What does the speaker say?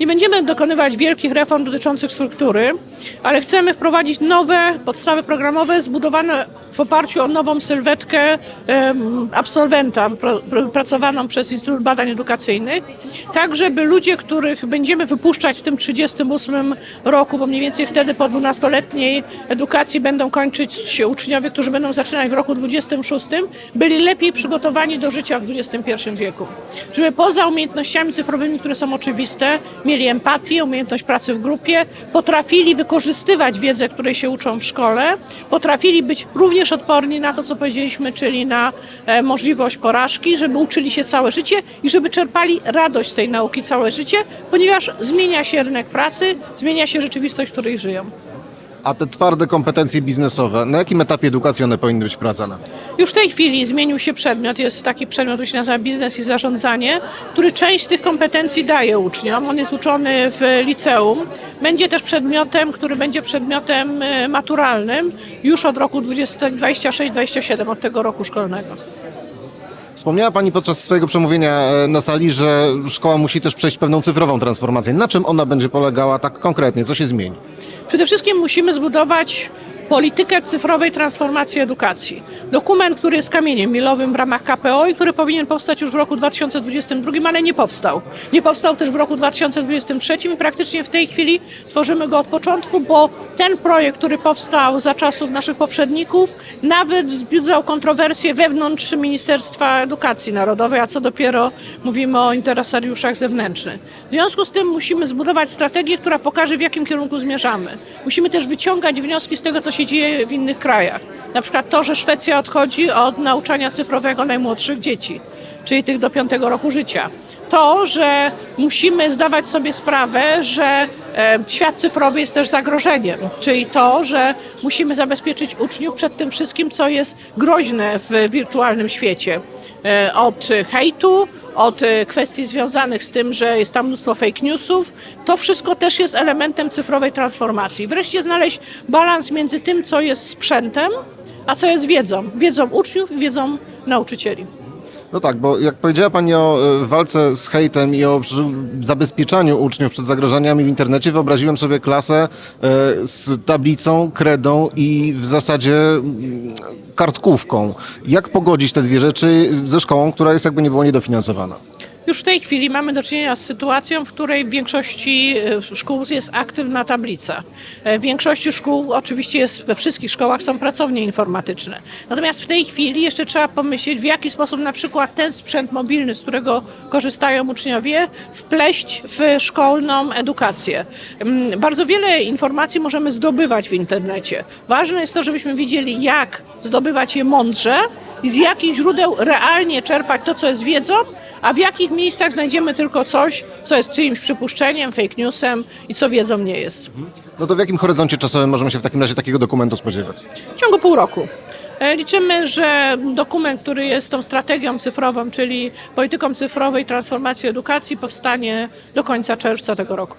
Nie będziemy dokonywać wielkich reform dotyczących struktury, ale chcemy wprowadzić nowe podstawy programowe zbudowane w oparciu o nową sylwetkę absolwenta wypra- wypracowaną przez Instytut Badań Edukacyjnych, tak żeby ludzie, których będziemy wypuszczać w tym 38 roku, bo mniej więcej wtedy po 12-letniej edukacji będą kończyć uczniowie, którzy będą zaczynać w roku 26, byli lepiej przygotowani do życia w XXI wieku. Żeby poza umiejętnościami cyfrowymi, które są oczywiste, mieli empatię, umiejętność pracy w grupie, potrafili wykorzystywać wiedzę, której się uczą w szkole, potrafili być również odporni na to, co powiedzieliśmy, czyli na e, możliwość porażki, żeby uczyli się całe życie i żeby czerpali radość z tej nauki całe życie, ponieważ zmienia się rynek pracy, zmienia się rzeczywistość, w której żyją. A te twarde kompetencje biznesowe, na jakim etapie edukacji one powinny być wprowadzane? Już w tej chwili zmienił się przedmiot, jest taki przedmiot, który się nazywa biznes i zarządzanie, który część tych kompetencji daje uczniom. On jest uczony w liceum. Będzie też przedmiotem, który będzie przedmiotem e, maturalnym już od roku 26-27, od tego roku szkolnego. Wspomniała Pani podczas swojego przemówienia e, na sali, że szkoła musi też przejść pewną cyfrową transformację. Na czym ona będzie polegała tak konkretnie? Co się zmieni? Przede wszystkim musimy zbudować politykę cyfrowej transformacji edukacji. Dokument, który jest kamieniem milowym w ramach KPO i który powinien powstać już w roku 2022, ale nie powstał. Nie powstał też w roku 2023 i praktycznie w tej chwili tworzymy go od początku, bo ten projekt, który powstał za czasów naszych poprzedników, nawet wzbudzał kontrowersje wewnątrz Ministerstwa Edukacji Narodowej, a co dopiero mówimy o interesariuszach zewnętrznych. W związku z tym musimy zbudować strategię, która pokaże, w jakim kierunku zmierzamy. Musimy też wyciągać wnioski z tego, co się dzieje w innych krajach. Na przykład to, że Szwecja odchodzi od nauczania cyfrowego najmłodszych dzieci, czyli tych do piątego roku życia. To, że musimy zdawać sobie sprawę, że e, świat cyfrowy jest też zagrożeniem, czyli to, że musimy zabezpieczyć uczniów przed tym wszystkim, co jest groźne w wirtualnym świecie. E, od hejtu, od e, kwestii związanych z tym, że jest tam mnóstwo fake newsów. To wszystko też jest elementem cyfrowej transformacji. Wreszcie znaleźć balans między tym, co jest sprzętem, a co jest wiedzą. Wiedzą uczniów i wiedzą nauczycieli. No tak, bo jak powiedziała Pani o e, walce z hejtem i o zabezpieczaniu uczniów przed zagrożeniami w internecie, wyobraziłem sobie klasę e, z tablicą, kredą i w zasadzie mm, kartkówką. Jak pogodzić te dwie rzeczy ze szkołą, która jest jakby nie było niedofinansowana? Już w tej chwili mamy do czynienia z sytuacją, w której w większości e, szkół jest aktywna tablica. E, W większości szkół, oczywiście jest, we wszystkich szkołach są pracownie informatyczne. Natomiast w tej chwili jeszcze trzeba pomyśleć, w jaki sposób na przykład ten sprzęt mobilny, z którego korzystają uczniowie, wpleść w szkolną edukację. Mm, Bardzo wiele informacji możemy zdobywać w internecie. Ważne jest to, żebyśmy wiedzieli, jak zdobywać je mądrze, i z jakich źródeł realnie czerpać to, co jest wiedzą, a w jakich miejscach znajdziemy tylko coś, co jest czyimś przypuszczeniem, fake newsem i co wiedzą nie jest. No to w jakim horyzoncie czasowym możemy się w takim razie takiego dokumentu spodziewać? W ciągu pół roku. E, Liczymy, że dokument, który jest tą strategią cyfrową, czyli polityką cyfrowej transformacji edukacji, powstanie do końca czerwca tego roku.